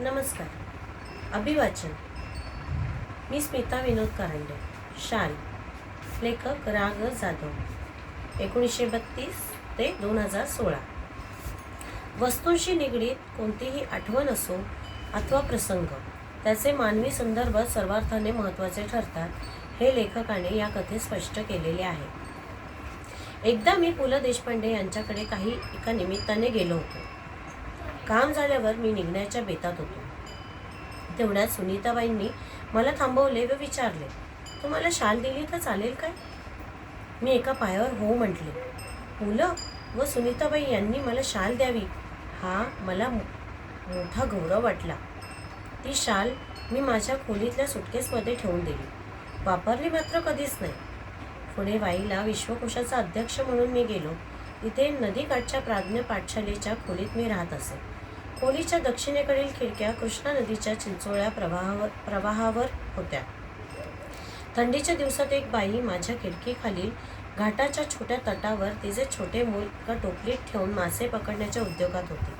नमस्कार. अभिवाचन. मी स्मिता विनोद कारंडे शाल लेखक राग जाधव. एकोणीसशे बत्तीस ते दोन हजार सोळा. वस्तूंशी निगडीत कोणतीही आठवण असो अथवा प्रसंग त्याचे मानवी संदर्भ सर्वार्थाने महत्त्वाचे ठरतात हे लेखकाने या कथेत स्पष्ट केलेले आहे. एकदा मी पु ल देशपांडे यांच्याकडे काही एका निमित्ताने गेलो होतो. काम झाल्यावर मी निघण्याच्या बेतात होतो. तेवढ्यात सुनीताबाईंनी मला थांबवले व विचारले तुम्हाला शाल दिली तर चालेल काय? मी एका पायावर हो म्हटले मुलं व सुनीताबाई यांनी मला शाल द्यावी. हा मला मो- मोठा गौरव वाटला. ती शाल मी माझ्या खोलीतल्या सुटकेसमध्ये ठेवून दिली. वापरली मात्र कधीच नाही. पुढे वाईला विश्वकोशाचा अध्यक्ष म्हणून मी गेलो. इथे नदीकाठच्या प्राज्ञ पाठशालेच्या खोलीत मी राहत असे. खोलीच्या दक्षिणेकडील खिडक्या कृष्णा नदीच्या चिंचोळ्या प्रवाहावर प्रवाहावर होत्या. थंडीच्या दिवसात एक बाई माझ्या खिडकीखालील घाटाच्या छोट्या तटावर तिचे छोटे मूल एका टोपलीत ठेवून मासे पकडण्याच्या उद्योगात होते.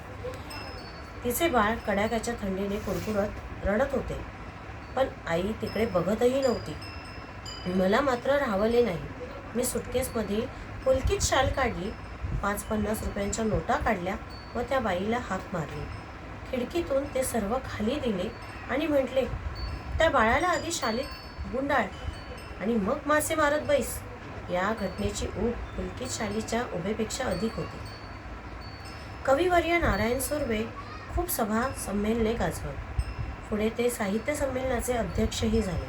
तिचे बाळ कडाक्याच्या थंडीने कुडकुडत रडत होते. पण आई तिकडे बघतही नव्हती. मला मात्र राहवले नाही. मी सुटकेसमधील पुलकीत शाल काढली. पाच पन्नास रुपयांच्या नोटा काढल्या व त्या बाईला हाक मारली. खिडकीतून ते सर्व खाली दिले आणि म्हटले त्या बाळाला आधी शालीत गुंडाळ आणि मग मासे मारत बैस. या घटनेची ऊब पुलकित शालीच्या उभेपेक्षा अधिक होती. कविवर्य नारायण सुर्वे खूप सभा संमेलने गाजवत. पुढे ते साहित्य संमेलनाचे अध्यक्षही झाले.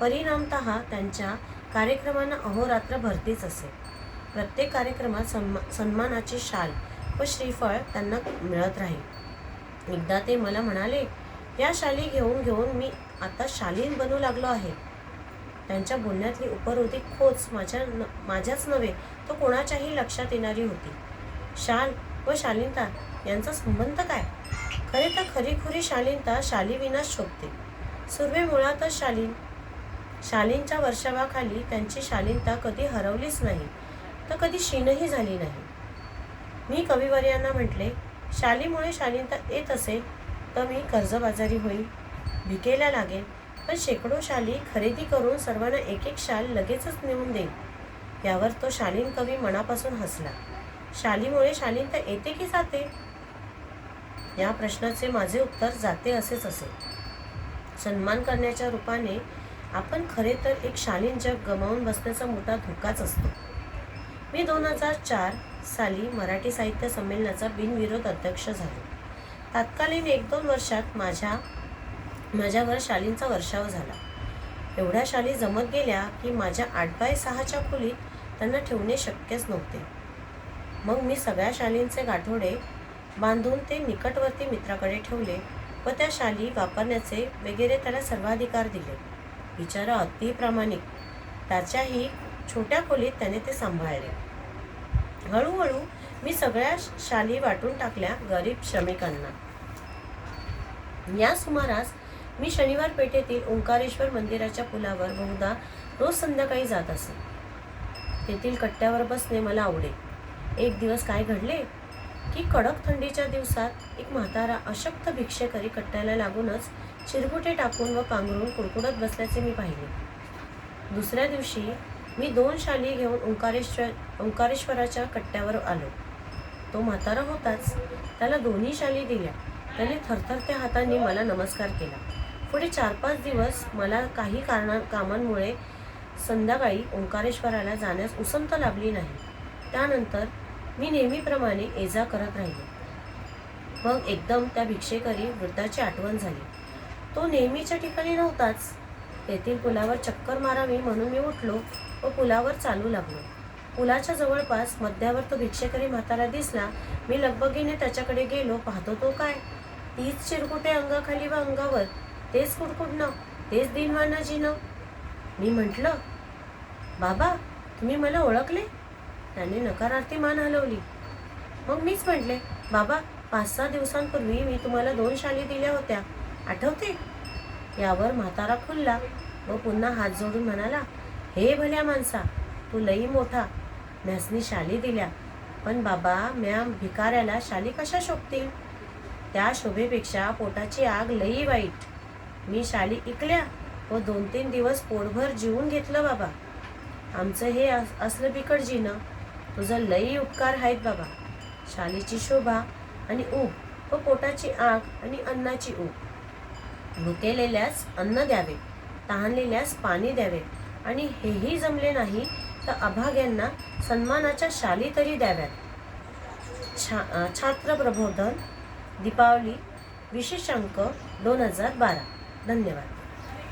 परिणामत त्यांच्या कार्यक्रमांना अहोरात्र भरतीच असे. प्रत्येक कार्यक्रमात सन्मा सन्मानाची शाल व श्रीफळ त्यांना मिळत राहील. एकदा ते मला म्हणाले या शाली घेऊन घेऊन मी आता शालीन बनू लागलो आहे. त्यांच्या बोलण्यातली उपरोधी खोच माझ्या न माझ्याच नव्हे तो कोणाच्याही लक्षात येणारी होती. शाल व शालीनता यांचा संबंध काय? खरे तर खरीखुरी शालीनता शालीविनाच शोभते. सुर्वे मुळातच शालीन शालींच्या वर्षावाखाली त्यांची शालीनता कधी हरवलीच नाही. तर कधी क्षीणही झाली नाही. मी कविवर्यांना म्हटले शालीमुळे शालीनता येत असेल तर मी कर्जबाजारी होईल. भिकेला लागेल पण शेकडो शाली खरेदी करून सर्वांना एक एक शाल लगेचच नेऊन देईन यावर तो शालीन कवी मनापासून हसला. शालीमुळे शालीनता येते की जाते? या प्रश्नाचे माझे उत्तर जाते असेच असेल सन्मान करण्याच्या रूपाने आपण खरे तर एक शालीन जग गमावून बसण्याचा मोठा धोकाच असतो. मी दोन हजार चार साली मराठी साहित्य संमेलनाचा बिनविरोध अध्यक्ष झालो. तत्कालीन एक दोन वर्षात माझ्या माझ्यावर शालींचा वर्षाव झाला. एवढ्या शाली जमत गेल्या की माझ्या आठ बाय सहाच्या खोलीत त्यांना ठेवणे शक्यच नव्हते. मग मी सगळ्या शालींचे गाठोडे बांधून ते निकटवर्ती मित्राकडे ठेवले व त्या शाली वापरण्याचे वगैरे त्याला सर्वाधिकार दिले. बिचारा अति प्रामाणिक. त्याच्याही छोट्या खोलीत त्याने ते सांभाळले. हळूहळू मी सगळ्या शाली वाटून टाकल्या गरीब श्रमिकांना. या सुमारास मी शनिवार पेठेतील ओंकारेश्वर मंदिराच्या पुलावर बहुधा रोज संध्याकाळी जात असे. तेथील कट्ट्यावर बसणे मला आवडे. एक दिवस काय घडले? की कडक थंडीच्या दिवसात एक म्हातारा अशक्त भिक्षेकरी कट्ट्याला लागूनच चिरगुटे टाकून व पांघरून कुडकुडत बसल्याचे मी पाहिले. दुसऱ्या दिवशी मी दोन शाली घेऊन ओंकारेश्वर ओंकारेश्वराच्या कट्ट्यावर आलो. तो म्हातारा होताच त्याला दोन्ही शाली दिल्या. त्याने थरथरत्या हातांनी मला नमस्कार केला. पुढे चार पाच दिवस मला काही कारणा कामांमुळे संध्याकाळी ओंकारेश्वराला जाण्यास उसंत लाभली नाही. त्यानंतर मी नेहमीप्रमाणे ये जा करत राहिले. मग एकदम त्या भिक्षेकरी वृद्धाची आठवण झाली. तो नेहमीच्या ठिकाणी नव्हताच. तेथील पुलावर चक्कर मारावी म्हणून मी उठलो व पुलावर चालू लागलो. पुलाच्या जवळपास मध्यावर तो भिक्षेकरी म्हातारा दिसला. मी लगबगीने त्याच्याकडे गेलो. पाहतो तो काय? तीच चिरकुटे अंगाखाली व अंगावर. तेच कुडकुडणं. तेच दिनवानाजीनं. मी म्हटलं बाबा तुम्ही मला ओळखले? त्याने नकारार्थी मान हलवली. मग मीच म्हटले बाबा पाच सहा दिवसांपूर्वी मी तुम्हाला दोन शाली दिल्या होत्या. आठवते? यावर म्हातारा खुलला. व पुन्हा हात जोडून म्हणाला हे भल्या माणसा तू लई मोठा. म्यासनी शाली दिल्या. पण बाबा म्या भिकाऱ्याला शाली कशा शोभतील? त्या शोभेपेक्षा पोटाची आग लई वाईट. मी शाली इकल्या. व दोन तीन दिवस पोटभर जिवून घेतलं बाबा. आमचं हे अस- असलं बिकट जीनं तुझं लई उपकार आहेत बाबा. शालीची शोभा आणि ऊब. व पोटाची आग आणि अन्नाची ऊब. भुकेलेल्यास अन्न द्यावे तहानलेल्यास पाणी द्यावे आणि हेही जमले नाही तर अभाग्यांना सन्मानाच्या शाली तरी द्याव्यात. छा छात्र प्रबोधन दीपावली विशेष अंक दोन हजार बारा. धन्यवाद.